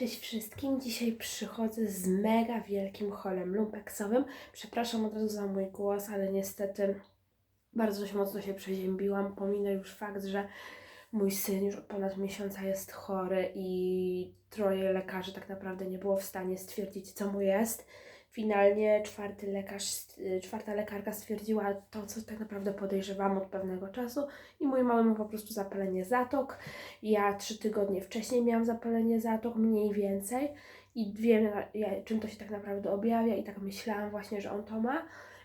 Cześć wszystkim, dzisiaj przychodzę z mega wielkim holem lumpeksowym. Przepraszam od razu za mój głos, ale niestety bardzo się mocno się przeziębiłam. Pominę już fakt, że mój syn już od ponad miesiąca jest chory i troje lekarzy tak naprawdę nie było w stanie stwierdzić, co mu jest. Finalnie czwarty lekarz, czwarta lekarka stwierdziła to, co tak naprawdę podejrzewam od pewnego czasu i mój mały ma po prostu zapalenie zatok. Ja trzy tygodnie wcześniej miałam zapalenie zatok, mniej więcej i wiem, ja- czym to się tak naprawdę objawia i tak myślałam właśnie, że on to ma.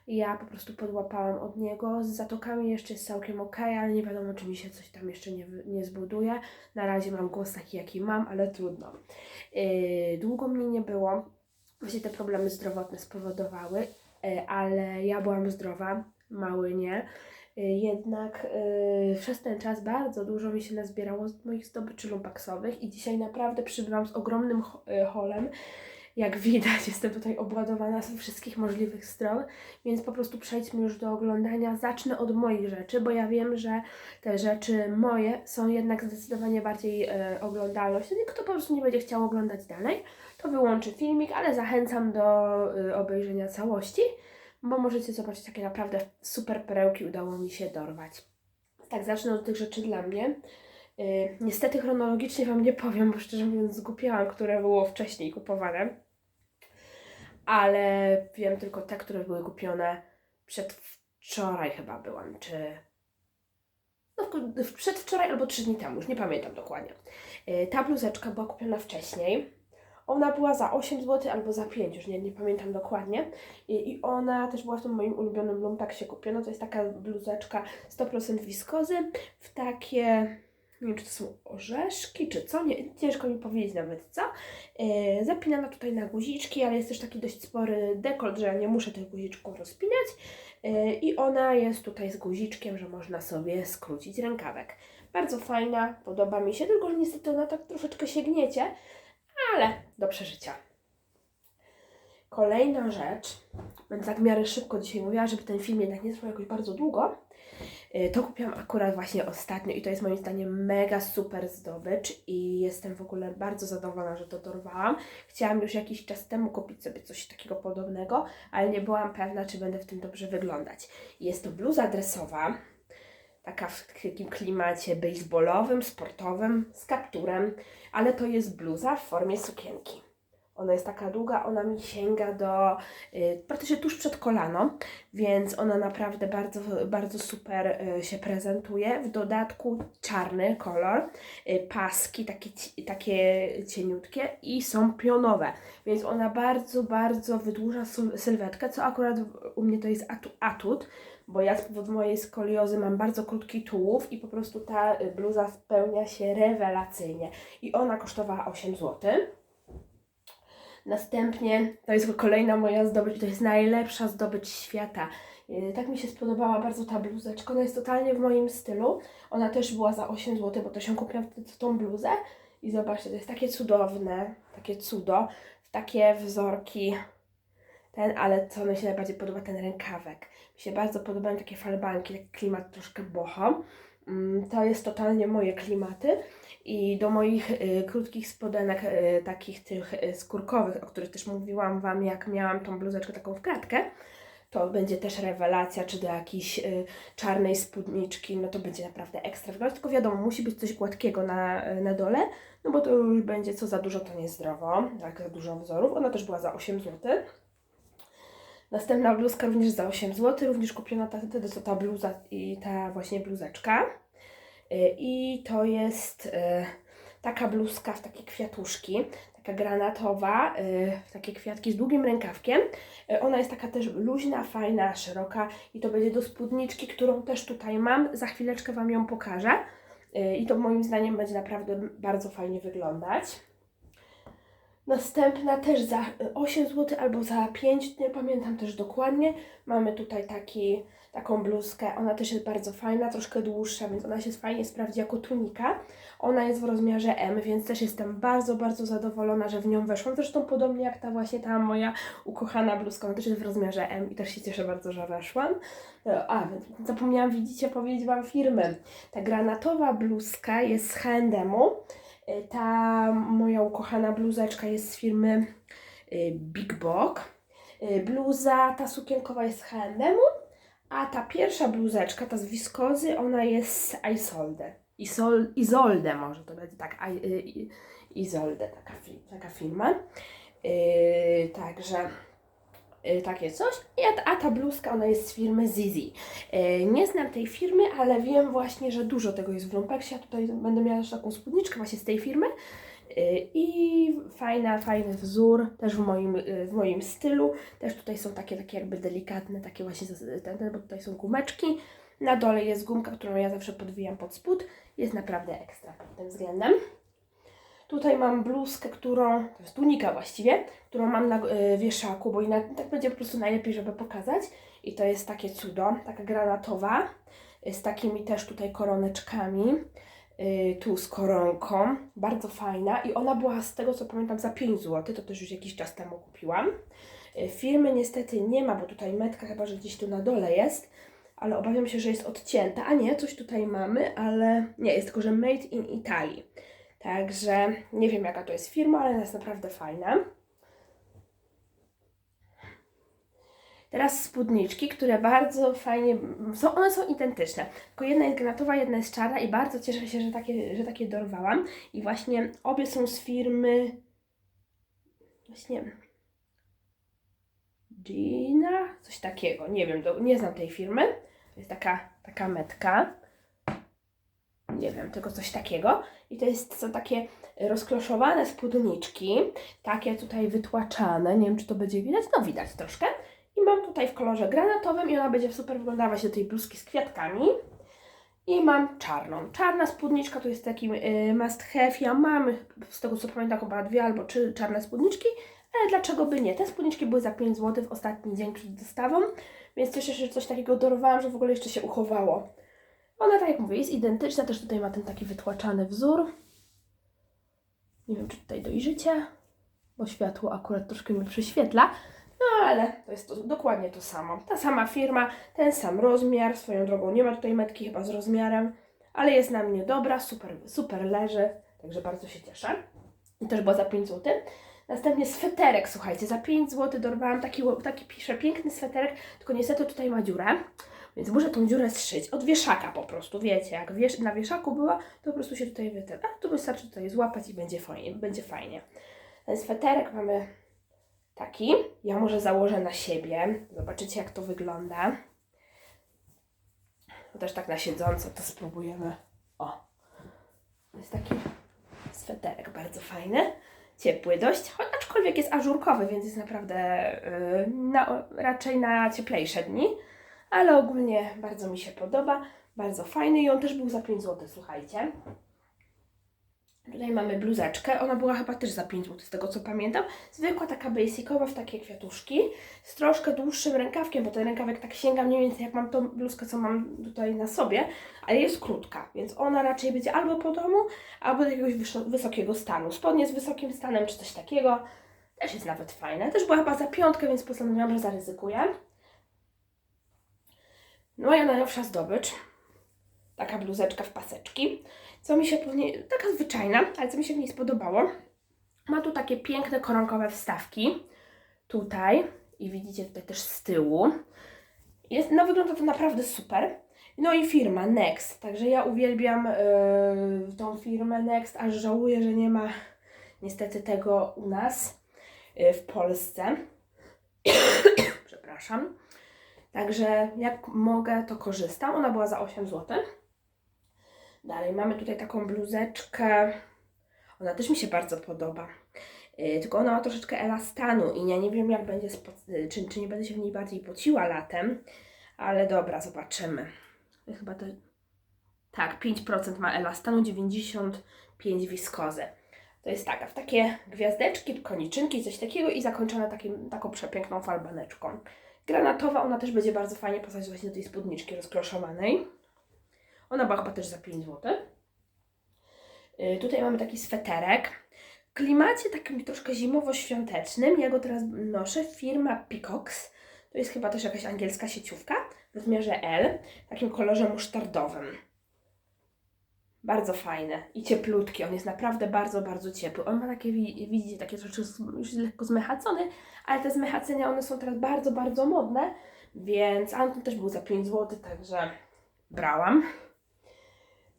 Ja po prostu podłapałam od niego. Z zatokami jeszcze jest całkiem ok, ale nie wiadomo, czy mi się coś tam jeszcze nie, nie zbuduje. Na razie mam głos taki, jaki mam, ale trudno. Yy, długo mnie nie było. Właśnie te problemy zdrowotne spowodowały, yy, ale ja byłam zdrowa, mały nie. Yy, Jednak yy, przez ten czas bardzo dużo mi się nazbierało z moich zdobyczy lumpaksowych i dzisiaj naprawdę przybywam z ogromnym ho- yy, holem. Jak widać, jestem tutaj obładowana z wszystkich możliwych stron, więc po prostu przejdźmy już do oglądania. Zacznę od moich rzeczy, bo ja wiem, że te rzeczy moje są jednak zdecydowanie bardziej e, oglądalne. Kto po prostu nie będzie chciał oglądać dalej, to wyłączy filmik, ale zachęcam do e, obejrzenia całości, bo możecie zobaczyć, jakie naprawdę super perełki udało mi się dorwać. Tak, zacznę od tych rzeczy dla mnie. E, niestety chronologicznie Wam nie powiem, bo szczerze mówiąc zgupiłam, które było wcześniej kupowane ale wiem tylko te, które były kupione przedwczoraj chyba byłam, czy no, przedwczoraj albo trzy dni temu, już nie pamiętam dokładnie. Y, Ta bluzeczka była kupiona wcześniej. Ona była za 8 zł albo za 5, już nie, nie pamiętam dokładnie. I, I ona też była w tym moim ulubionym lumpeksie kupiona. To jest taka bluzeczka 100% wiskozy w takie, nie wiem czy to są orzeszki czy co, nie, ciężko mi powiedzieć nawet co. Yy, zapinana tutaj na guziczki, ale jest też taki dość spory dekolt, że ja nie muszę tych guziczków rozpinać. Yy, I ona jest tutaj z guziczkiem, że można sobie skrócić rękawek. Bardzo fajna, podoba mi się, tylko że niestety ona tak troszeczkę się gniecie, ale do przeżycia. Kolejna rzecz, będę tak w miarę szybko dzisiaj mówiła, żeby ten film jednak nie trwał jakoś bardzo długo. Yy, To kupiłam akurat właśnie ostatnio i to jest moim zdaniem mega super zdobycz i jestem w ogóle bardzo zadowolona, że to dorwałam. Chciałam już jakiś czas temu kupić sobie coś takiego podobnego, ale nie byłam pewna, czy będę w tym dobrze wyglądać. Jest to bluza dresowa, taka w takim klimacie baseballowym, sportowym, z kapturem, ale to jest bluza w formie sukienki. Ona jest taka długa, ona mi sięga do y, praktycznie tuż przed kolano, więc ona naprawdę bardzo, bardzo super y, się prezentuje. W dodatku czarny kolor, y, paski takie, takie cieniutkie i są pionowe, więc ona bardzo, bardzo wydłuża syl- sylwetkę, co akurat u mnie to jest atu, atut, bo ja z powodu mojej skoliozy mam bardzo krótki tułów i po prostu ta y, bluza spełnia się rewelacyjnie. I ona kosztowała 8 zł. Następnie to jest kolejna moja zdobycz to jest najlepsza zdobycz świata. Yy, Tak mi się spodobała bardzo ta bluzeczka. Ona jest totalnie w moim stylu. Ona też była za 8 zł, bo to się kupiłam wtedy tą bluzę. I zobaczcie, to jest takie cudowne, takie cudo, takie wzorki. Ten, ale co mi się najbardziej podoba, ten rękawek. Mi się bardzo podobają takie falbanki, taki klimat troszkę boho. Mm, To jest totalnie moje klimaty. I do moich y, krótkich spodenek, y, takich tych y, skórkowych, o których też mówiłam Wam, jak miałam tą bluzeczkę taką w kratkę, to będzie też rewelacja, czy do jakiejś y, czarnej spódniczki, no to będzie naprawdę ekstra wyglądać. Tylko wiadomo, musi być coś gładkiego na, na dole, no bo to już będzie co za dużo, to niezdrowo, jak za dużo wzorów. Ona też była za 8 zł. Następna bluzka również za 8 zł, również kupiona ta, wtedy to ta bluza i ta właśnie bluzeczka. Y, I to jest y, taka bluzka w takie kwiatuszki, taka granatowa, y, w takie kwiatki z długim rękawkiem. Ona jest taka też luźna, fajna, szeroka i to będzie do spódniczki, którą też tutaj mam. Za chwileczkę Wam ją pokażę. I to moim zdaniem będzie naprawdę bardzo fajnie wyglądać. Następna też za y, 8 zł albo za 5, nie pamiętam też dokładnie. Mamy tutaj taki, taką bluzkę, ona też jest bardzo fajna, troszkę dłuższa, więc ona się fajnie sprawdzi jako tunika. Ona jest w rozmiarze M, więc też jestem bardzo, bardzo zadowolona, że w nią weszłam. Zresztą podobnie jak ta właśnie ta moja ukochana bluzka, ona też jest w rozmiarze M i też się cieszę bardzo, że weszłam. E, A, zapomniałam, widzicie, powiedzieć Wam firmy. Ta granatowa bluzka jest z H&M-u Y, Ta moja ukochana bluzeczka jest z firmy y, Big Bog. Y, Bluza ta sukienkowa jest z H&M, a ta pierwsza bluzeczka, ta z wiskozy, ona jest z Isolde. Isol, Isolde może to będzie tak, I, i- Isolde taka, taka firma. Yy, także takie coś. A, ta bluzka, ona jest z firmy Zizi. Yy, nie znam tej firmy, ale wiem właśnie, że dużo tego jest w Lumpeksie. Ja tutaj będę miała też taką spódniczkę właśnie z tej firmy. Yy, I fajna, fajny wzór, też w moim, w moim stylu. Też tutaj są takie, takie jakby delikatne, takie właśnie, ten, ten, bo tutaj są gumeczki. Na dole jest gumka, którą ja zawsze podwijam pod spód. Jest naprawdę ekstra pod tym względem. Tutaj mam bluzkę, którą, to jest tunika właściwie, którą mam na y, wieszaku, bo ina, tak będzie po prostu najlepiej, żeby pokazać. I to jest takie cudo, taka granatowa, y, z takimi też tutaj koroneczkami, y, tu z koronką, bardzo fajna i ona była z tego co pamiętam za 5 zł, to też już jakiś czas temu kupiłam. Y, firmy niestety nie ma, bo tutaj metka chyba, że gdzieś tu na dole jest, ale obawiam się, że jest odcięta, a nie, coś tutaj mamy, ale nie, jest tylko, że made in Italy. Także nie wiem jaka to jest firma, ale jest naprawdę fajna. Teraz spódniczki, które bardzo fajnie są, one są identyczne. Tylko jedna jest granatowa, jedna jest czarna i bardzo cieszę się, że takie, że takie dorwałam. I właśnie obie są z firmy właśnie Gina, coś takiego. Nie wiem, nie znam tej firmy. Jest taka, taka metka. Nie wiem, tylko coś takiego. I to jest, są takie rozkloszowane spódniczki, takie tutaj wytłaczane. Nie wiem, czy to będzie widać. No widać troszkę. I mam tutaj w kolorze granatowym i ona będzie super wyglądała właśnie tej bluzki z kwiatkami. I mam czarną. Czarna spódniczka to jest taki y, must have. Ja mam, z tego co pamiętam, chyba dwie albo trzy czarne spódniczki. Ale dlaczego by nie? Te spódniczki były za 5 zł w ostatni dzień przed dostawą. Więc cieszę się, że coś takiego dorwałam, że w ogóle jeszcze się uchowało. Ona, tak jak mówię, jest identyczna. Też tutaj ma ten taki wytłaczany wzór. Nie wiem, czy tutaj dojrzycie, bo światło akurat troszkę mi przyświetla. No ale to jest to, dokładnie to samo. Ta sama firma, ten sam rozmiar. Swoją drogą nie ma tutaj metki chyba z rozmiarem, ale jest na mnie dobra, super, super leży, także bardzo się cieszę. I też była za 5 zł. Następnie sweterek, słuchajcie, za 5 zł dorwałam taki, taki przepiękny sweterek, tylko niestety tutaj ma dziurę, więc muszę tą dziurę zszyć od wieszaka po prostu, wiecie, jak wiesz, na wieszaku była, to po prostu się tutaj wytem, a tu wystarczy tutaj złapać i będzie fajnie, będzie fajnie. Ten sweterek mamy taki, ja może założę na siebie, zobaczycie jak to wygląda. Też tak na siedząco to spróbujemy. O, to jest taki sweterek bardzo fajny ciepły dość, aczkolwiek jest ażurkowy, więc jest naprawdę yy, na, raczej na cieplejsze dni, ale ogólnie bardzo mi się podoba, bardzo fajny i on też był za 5 zł, słuchajcie. Tutaj mamy bluzeczkę, ona była chyba też za 5 zł z tego co pamiętam. Zwykła taka basicowa w takie kwiatuszki, z troszkę dłuższym rękawkiem, bo ten rękawek tak sięga mniej więcej jak mam tą bluzkę co mam tutaj na sobie, ale jest krótka, więc ona raczej będzie albo po domu, albo do jakiegoś wysokiego stanu. Spodnie z wysokim stanem czy coś takiego. Też jest nawet fajne. Też była chyba za piątkę, więc postanowiłam, że zaryzykuję. Moja najnowsza zdobycz. Taka bluzeczka w paseczki. Co mi się pewnie, taka zwyczajna, ale co mi się w niej spodobało. Ma tu takie piękne koronkowe wstawki. Tutaj. I widzicie tutaj też z tyłu. Jest, no wygląda to naprawdę super. No i firma Next. Także ja uwielbiam yy, tą firmę Next, aż żałuję, że nie ma niestety tego u nas yy, w Polsce. Przepraszam. Także jak mogę, to korzystam. Ona była za 8 zł. Dalej mamy tutaj taką bluzeczkę. Ona też mi się bardzo podoba. Yy, tylko ona ma troszeczkę elastanu i ja nie wiem jak będzie, yy, czy, czy nie będę się w niej bardziej pociła latem. Ale dobra, zobaczymy. Chyba to. Tak, 5% ma elastanu, 95% wiskozy. To jest taka, w takie gwiazdeczki, koniczynki, coś takiego i zakończone takim, taką przepiękną falbaneczką. Granatowa, ona też będzie bardzo fajnie pasować właśnie do tej spódniczki rozkloszowanej. Ona była chyba też za 5 zł. Yy, tutaj mamy taki sweterek. W klimacie takim troszkę zimowo-świątecznym. Ja go teraz noszę. Firma Peacocks. To jest chyba też jakaś angielska sieciówka w rozmiarze L, w takim kolorze musztardowym. Bardzo fajny i cieplutki. On jest naprawdę bardzo, bardzo ciepły. On ma takie, wi- widzicie, takie z- już lekko zmechacony, ale te zmechacenia, one są teraz bardzo, bardzo modne, więc Anton też był za 5 zł, także brałam.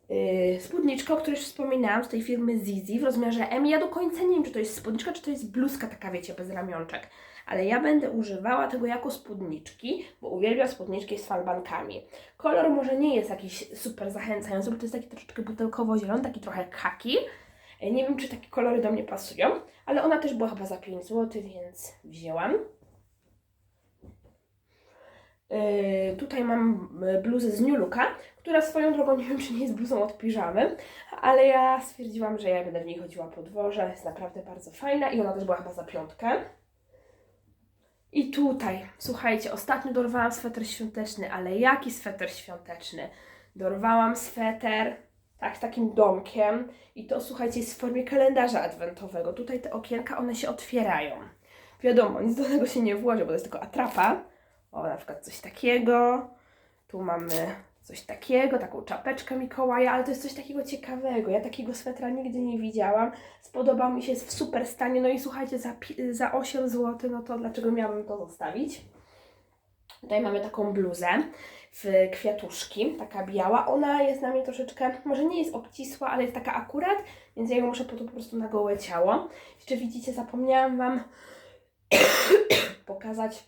Yy, spódniczka, o której już wspominałam, z tej firmy Zizi w rozmiarze M. Ja do końca nie wiem, czy to jest spódniczka, czy to jest bluzka taka, wiecie, bez ramionczek. Ale ja będę używała tego jako spódniczki, bo uwielbiam spódniczki z falbankami. Kolor może nie jest jakiś super zachęcający, bo to jest taki troszeczkę butelkowo-zielony, taki trochę kaki. E, Nie wiem, czy takie kolory do mnie pasują, ale ona też była chyba za 5 zł, więc wzięłam. Yy, tutaj mam y, bluzę z New Looka, która swoją drogą nie wiem, czy nie jest bluzą od piżamy, ale ja stwierdziłam, że ja będę w niej chodziła po dworze. Jest naprawdę bardzo fajna i ona też była chyba za piątkę. I tutaj, słuchajcie, ostatnio dorwałam sweter świąteczny, ale jaki sweter świąteczny? Dorwałam sweter tak z takim domkiem i to słuchajcie jest w formie kalendarza adwentowego. Tutaj te okienka, one się otwierają. Wiadomo, nic do tego się nie włoży, bo to jest tylko atrapa. O, na przykład coś takiego. Tu mamy coś takiego, taką czapeczkę Mikołaja, ale to jest coś takiego ciekawego. Ja takiego swetra nigdy nie widziałam. Spodobał mi się, jest w super stanie. No i słuchajcie, za, za 8 zł, no to dlaczego miałabym to zostawić? Tutaj mamy taką bluzę w kwiatuszki, taka biała. Ona jest na mnie troszeczkę, może nie jest obcisła, ale jest taka akurat, więc ja ją muszę po, to po prostu na gołe ciało. Jeszcze widzicie, zapomniałam Wam pokazać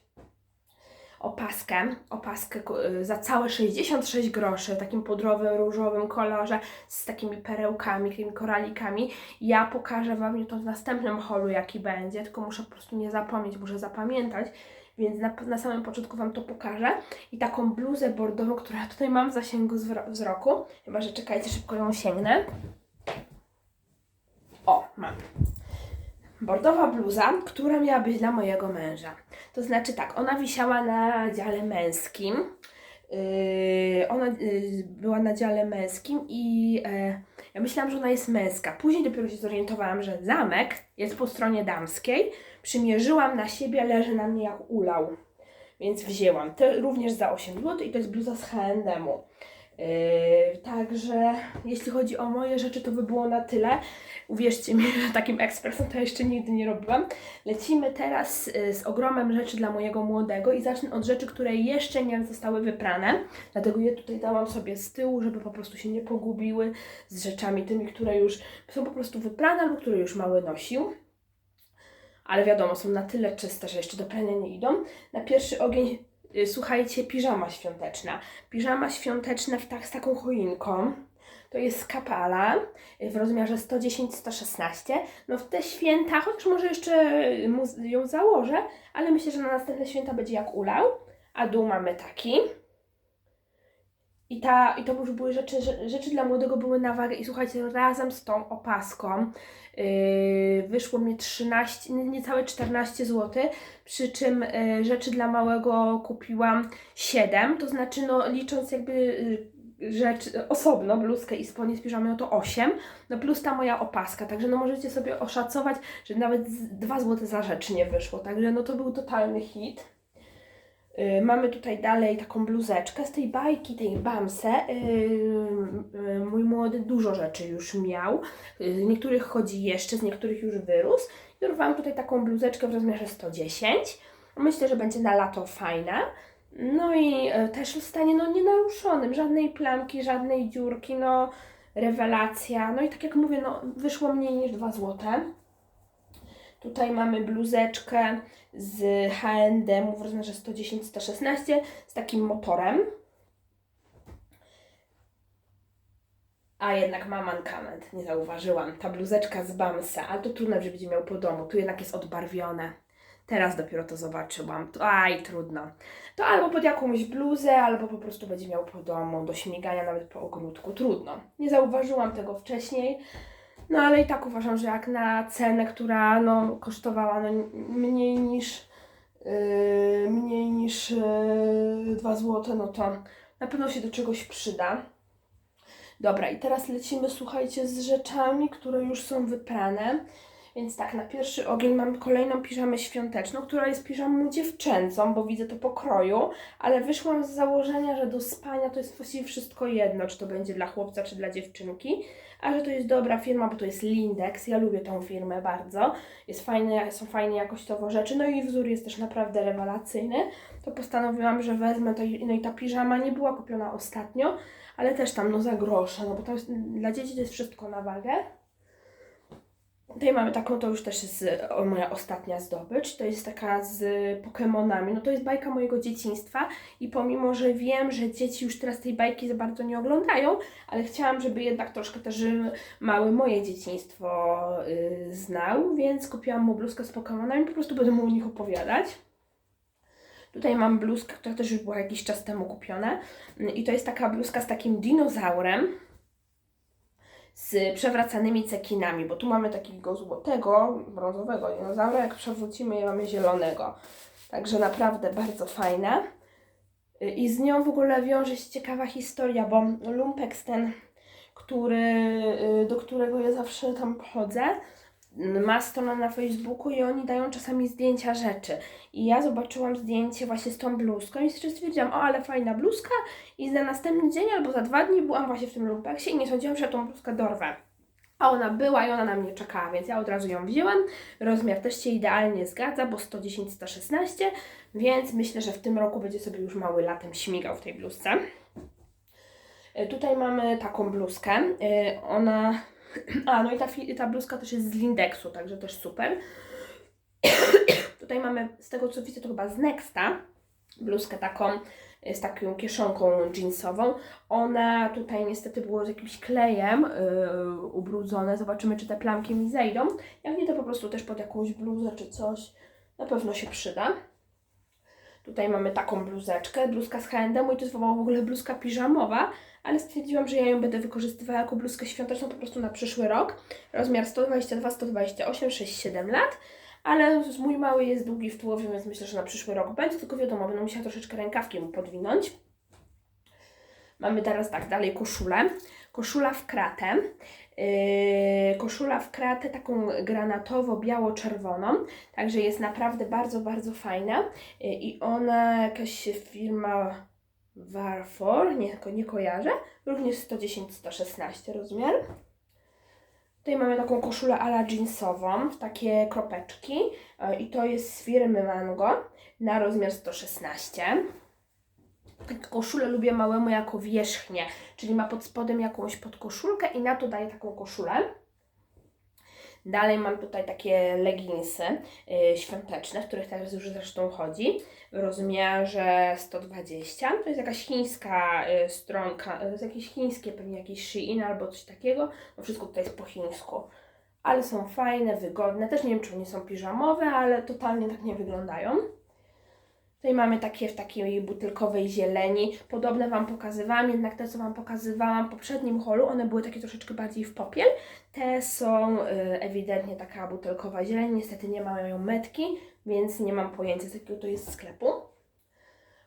opaskę, opaskę y, za całe 66 groszy, takim pudrowym, różowym kolorze, z takimi perełkami, takimi koralikami. Ja pokażę Wam to w następnym holu, jaki będzie, tylko muszę po prostu nie zapomnieć, muszę zapamiętać, więc na, na samym początku Wam to pokażę. I taką bluzę bordową, która tutaj mam w zasięgu wzroku, chyba, że czekajcie, szybko ją sięgnę. O, mam. Bordowa bluza, która miała być dla mojego męża. To znaczy tak, ona wisiała na dziale męskim. Yy, ona yy, była na dziale męskim i e, ja myślałam, że ona jest męska. Później dopiero się zorientowałam, że zamek jest po stronie damskiej. Przymierzyłam na siebie, leży na mnie jak ulał. Więc wzięłam. To również za 8 zł i to jest bluza z H&M-u. Yy, także jeśli chodzi o moje rzeczy, to by było na tyle. Uwierzcie mi, że takim ekspresem to jeszcze nigdy nie robiłam. Lecimy teraz y, z ogromem rzeczy dla mojego młodego i zacznę od rzeczy, które jeszcze nie zostały wyprane. Dlatego je tutaj dałam sobie z tyłu, żeby po prostu się nie pogubiły z rzeczami tymi, które już są po prostu wyprane albo które już mały nosił. Ale wiadomo, są na tyle czyste, że jeszcze do prania nie idą. Na pierwszy ogień, słuchajcie, piżama świąteczna. Piżama świąteczna w tak, z taką choinką. To jest kapala w rozmiarze 110-116. No w te święta, chociaż może jeszcze z- ją założę, ale myślę, że na następne święta będzie jak ulał. A dół mamy taki. I, ta, I to już były rzeczy, rze- rzeczy dla młodego były na wagę. I słuchajcie, razem z tą opaską yy, wyszło mi 13, nie- niecałe 14 zł. Przy czym yy, rzeczy dla małego kupiłam 7. To znaczy, no licząc jakby. Yy, rzecz osobno, bluzkę i spodnie z piżamy, no to 8, no plus ta moja opaska, także no możecie sobie oszacować, że nawet z 2 zł za rzecz nie wyszło, także no to był totalny hit. Yy, mamy tutaj dalej taką bluzeczkę z tej bajki, tej Bamse. Yy, yy, mój młody dużo rzeczy już miał. Z niektórych chodzi jeszcze, z niektórych już wyrósł. Dorwałam tutaj taką bluzeczkę w rozmiarze 110. Myślę, że będzie na lato fajna. No i e, też w stanie no, nienaruszonym, żadnej plamki, żadnej dziurki, no rewelacja. No i tak jak mówię, no wyszło mniej niż 2 złote. Tutaj mamy bluzeczkę z H&M w rozmiarze 110-116 z takim motorem. A jednak ma mankament, nie zauważyłam. Ta bluzeczka z Bamsa, ale to trudno, że będzie miał po domu. Tu jednak jest odbarwione. Teraz dopiero to zobaczyłam. To, aj, trudno. To albo pod jakąś bluzę, albo po prostu będzie miał po domu, do śmigania nawet po ogródku. Trudno. Nie zauważyłam tego wcześniej. No ale i tak uważam, że jak na cenę, która no, kosztowała no, mniej niż yy, mniej niż yy, 2 zł, no to na pewno się do czegoś przyda. Dobra, i teraz lecimy, słuchajcie, z rzeczami, które już są wyprane. Więc tak, na pierwszy ogień mam kolejną piżamę świąteczną, która jest piżamą dziewczęcą, bo widzę to po kroju, ale wyszłam z założenia, że do spania to jest właściwie wszystko jedno, czy to będzie dla chłopca, czy dla dziewczynki, a że to jest dobra firma, bo to jest Lindex, ja lubię tą firmę bardzo, jest fajne, są fajnie jakościowo rzeczy, no i wzór jest też naprawdę rewelacyjny, to postanowiłam, że wezmę to, no i ta piżama nie była kupiona ostatnio, ale też tam no za grosze, no bo to jest, dla dzieci to jest wszystko na wagę. Tutaj mamy taką, to już też jest moja ostatnia zdobycz. To jest taka z Pokemonami. No to jest bajka mojego dzieciństwa i pomimo, że wiem, że dzieci już teraz tej bajki za bardzo nie oglądają, ale chciałam, żeby jednak troszkę też mały moje dzieciństwo y, znał, więc kupiłam mu bluzkę z Pokemonami, po prostu będę mu o nich opowiadać. Tutaj mam bluzkę, która też już była jakiś czas temu kupiona i to jest taka bluzka z takim dinozaurem z przewracanymi cekinami, bo tu mamy takiego złotego, brązowego dinozaura, jak przewrócimy, mamy zielonego. Także naprawdę bardzo fajna. I z nią w ogóle wiąże się ciekawa historia, bo Lumpex ten, który, y, do którego ja zawsze tam chodzę, ma stronę na Facebooku i oni dają czasami zdjęcia rzeczy. I ja zobaczyłam zdjęcie właśnie z tą bluzką i stwierdziłam, o ale fajna bluzka, i za następny dzień albo za dwa dni byłam właśnie w tym lumpeksie i nie sądziłam, że tą bluzkę dorwę. A ona była i ona na mnie czekała, więc ja od razu ją wzięłam. Rozmiar też się idealnie zgadza, bo 110-116, więc myślę, że w tym roku będzie sobie już mały latem śmigał w tej bluzce. E, Tutaj mamy taką bluzkę. E, Ona. A, no i ta, ta bluzka też jest z Lindexu, także też super. Tutaj mamy, z tego co widzę, to chyba z Nexta, bluzkę taką e, z taką kieszonką jeansową. Ona tutaj niestety było z jakimś klejem yy, ubrudzone. Zobaczymy, czy te plamki mi zejdą. Jak nie, to po prostu też pod jakąś bluzę czy coś. Na pewno się przyda. Tutaj mamy taką bluzeczkę, bluzka z H&M i to jest w ogóle bluzka piżamowa, ale stwierdziłam, że ja ją będę wykorzystywała jako bluzkę świąteczną po prostu na przyszły rok. Rozmiar 122, 128, 6, 7 lat. Ale mój mały jest długi w tułowie, więc myślę, że na przyszły rok będzie, tylko wiadomo, będę musiała troszeczkę rękawki mu podwinąć. Mamy teraz tak, dalej koszulę. Koszula w kratę. Yy, koszula w kratę taką granatowo-biało-czerwoną. Także jest naprawdę bardzo, bardzo fajna. Yy, I ona jakaś firma Warfor, nie, nie kojarzę. Również 110-116 rozmiar. Tutaj mamy taką koszulę ala jeansową, w takie kropeczki. Yy, I to jest z firmy Mango na rozmiar 116. Koszulę lubię małemu jako wierzchnię, czyli ma pod spodem jakąś podkoszulkę i na to daję taką koszulę. Dalej mam tutaj takie leginsy y, świąteczne, w których teraz już zresztą chodzi, w rozmiarze 120. To jest jakaś chińska y, stronka, to jest jakieś chińskie, pewnie jakiś Shein albo coś takiego. No wszystko tutaj jest po chińsku. Ale są fajne, wygodne. Też nie wiem, czy one są piżamowe, ale totalnie tak nie wyglądają. Tutaj mamy takie w takiej butelkowej zieleni. Podobne Wam pokazywałam, jednak te, co Wam pokazywałam w poprzednim holu, one były takie troszeczkę bardziej w popiel. Te są y, ewidentnie taka butelkowa zieleń. Niestety nie mają metki, więc nie mam pojęcia z jakiego to jest sklepu.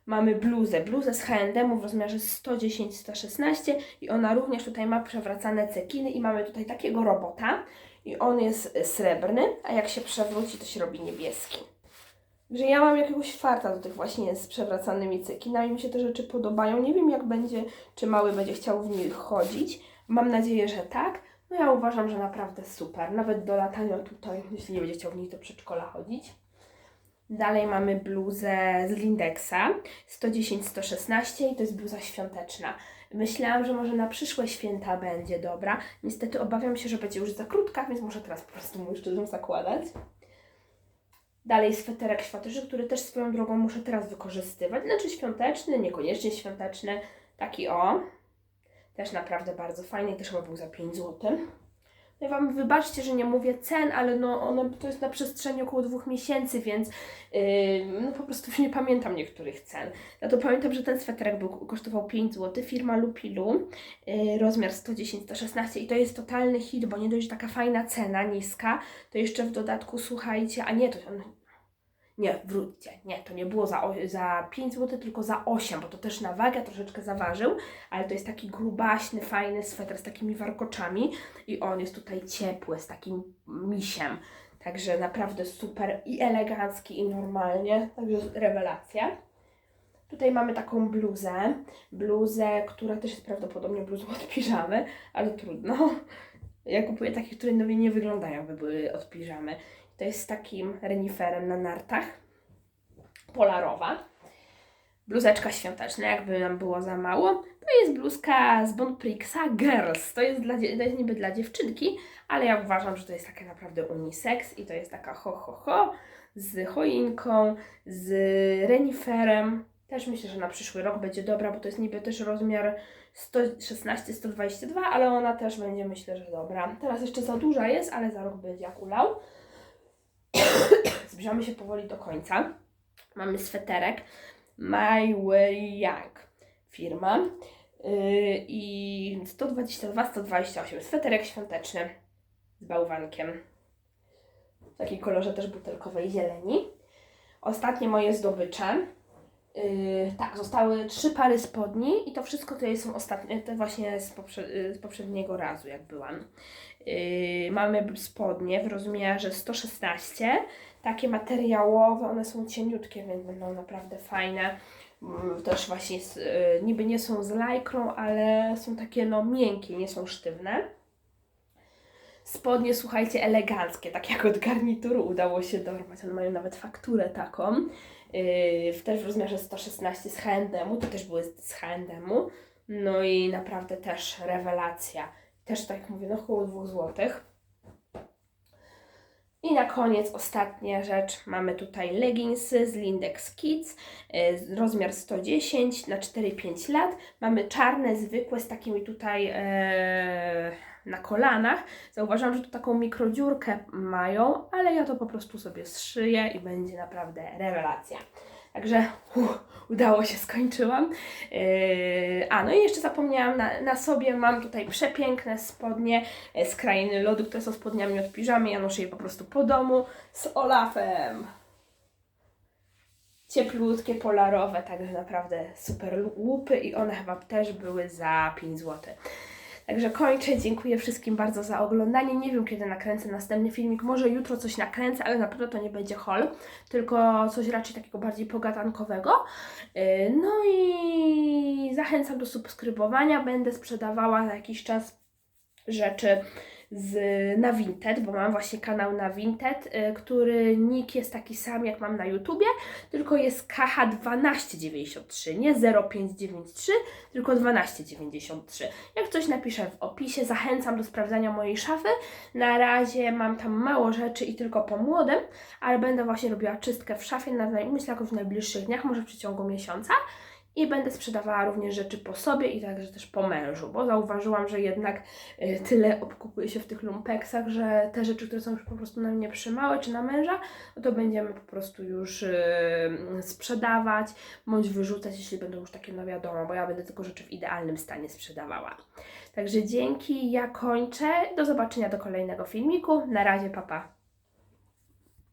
Mamy bluzę, bluzę z H&M w rozmiarze 110-116 i ona również tutaj ma przewracane cekiny i mamy tutaj takiego robota i on jest srebrny, a jak się przewróci, to się robi niebieski. Że ja mam jakiegoś farta do tych właśnie z przewracanymi cekinami. Mi się te rzeczy podobają. Nie wiem jak będzie, czy mały będzie chciał w nich chodzić. Mam nadzieję, że tak. No ja uważam, że naprawdę super. Nawet do latania tutaj, jeśli nie będzie chciał w nich do przedszkola chodzić. Dalej mamy bluzę z Lindexa 110-116 i to jest bluza świąteczna. Myślałam, że może na przyszłe święta będzie dobra. Niestety obawiam się, że będzie już za krótka, więc muszę teraz po prostu mu jeszcze ją zakładać. Dalej sweterek świąteczny, który też swoją drogą muszę teraz wykorzystywać. Znaczy świąteczny, niekoniecznie świąteczny. Taki o. Też naprawdę bardzo fajny. Też chyba był za 5 zł. No i Wam wybaczcie, że nie mówię cen, ale no to jest na przestrzeni około dwóch miesięcy, więc yy, no po prostu już nie pamiętam niektórych cen. Ja to pamiętam, że ten sweterek był, kosztował 5 zł. Firma Lupilu, yy, rozmiar 110-116 i to jest totalny hit, bo nie dość, taka fajna cena, niska, to jeszcze w dodatku, słuchajcie, a nie, to on Nie, wróćcie, nie, to nie było za, za 5 zł, tylko za 8, bo to też na wagę troszeczkę zaważył, ale to jest taki grubaśny, fajny sweter z takimi warkoczami i on jest tutaj ciepły, z takim misiem. Także naprawdę super i elegancki i normalnie, także rewelacja. Tutaj mamy taką bluzę, bluzę, która też jest prawdopodobnie bluzą od piżamy, ale trudno. Ja kupuję takie, które nowie nie wyglądają, jakby były od piżamy. To jest takim reniferem na nartach, polarowa. Bluzeczka świąteczna, jakby nam było za mało. To jest bluzka z Bonprixa Girls. To jest, dla, to jest niby dla dziewczynki, ale ja uważam, że to jest taka naprawdę unisex i to jest taka ho ho ho z choinką, z reniferem. Też myślę, że na przyszły rok będzie dobra, bo to jest niby też rozmiar 116-122, ale ona też będzie myślę, że dobra. Teraz jeszcze za duża jest, ale za rok będzie jak ulał. Zbliżamy się powoli do końca. Mamy sweterek My Way Young firma yy, i 122-128 sweterek świąteczny z bałwankiem w takiej kolorze też butelkowej zieleni. Ostatnie moje zdobycze. Yy, tak, zostały trzy pary spodni i to wszystko to są ostatnie, te właśnie z, poprze- yy, z poprzedniego razu, jak byłam. Yy, mamy spodnie w rozmiarze 116, takie materiałowe, one są cieniutkie, więc będą naprawdę fajne. Mm, Też właśnie z, yy, niby nie są z lajkrą, ale są takie no miękkie, nie są sztywne. Spodnie, słuchajcie, eleganckie, tak jak od garnituru udało się dorwać. One mają nawet fakturę taką. Yy, też w rozmiarze 116 z H&M-u, to też były z- H&M-u. No i naprawdę też rewelacja. Też tak jak mówię, no około 2 złotych. I na koniec ostatnia rzecz. Mamy tutaj leginsy z Lindex Kids, yy, rozmiar 110 na 4-5 lat. Mamy czarne, zwykłe z takimi tutaj e, na kolanach. Zauważyłam, że tu taką mikrodziurkę mają, ale ja to po prostu sobie zszyję i będzie naprawdę rewelacja. Także udało się, skończyłam. Yy, a, no i jeszcze zapomniałam, na, na sobie mam tutaj przepiękne spodnie e, z krainy lodu, które są spodniami od piżamy. Ja noszę je po prostu po domu z Olafem. Cieplutkie, polarowe, także naprawdę super łupy i one chyba też były za 5 zł. Także kończę. Dziękuję wszystkim bardzo za oglądanie. Nie wiem, kiedy nakręcę następny filmik. Może jutro coś nakręcę, ale na pewno to nie będzie haul, tylko coś raczej takiego bardziej pogatankowego. Yy, No i zachęcam do subskrybowania. Będę sprzedawała za jakiś czas rzeczy z, na Vinted, bo mam właśnie kanał na Vinted, y, który nick jest taki sam jak mam na YouTubie, tylko jest KH1293, nie 0593, tylko 1293. Jak coś napiszę w opisie, zachęcam do sprawdzania mojej szafy. Na razie mam tam mało rzeczy i tylko po młodym, ale będę właśnie robiła czystkę w szafie, na, myślę jakoś w najbliższych dniach, może w przeciągu miesiąca. I będę sprzedawała również rzeczy po sobie i także też po mężu, bo zauważyłam, że jednak y, tyle obkupuje się w tych lumpeksach, że te rzeczy, które są już po prostu na mnie przymałe czy na męża, no to będziemy po prostu już y, sprzedawać bądź wyrzucać, jeśli będą już takie no wiadomo, bo ja będę tylko rzeczy w idealnym stanie sprzedawała. Także dzięki, ja kończę. Do zobaczenia do kolejnego filmiku. Na razie, papa.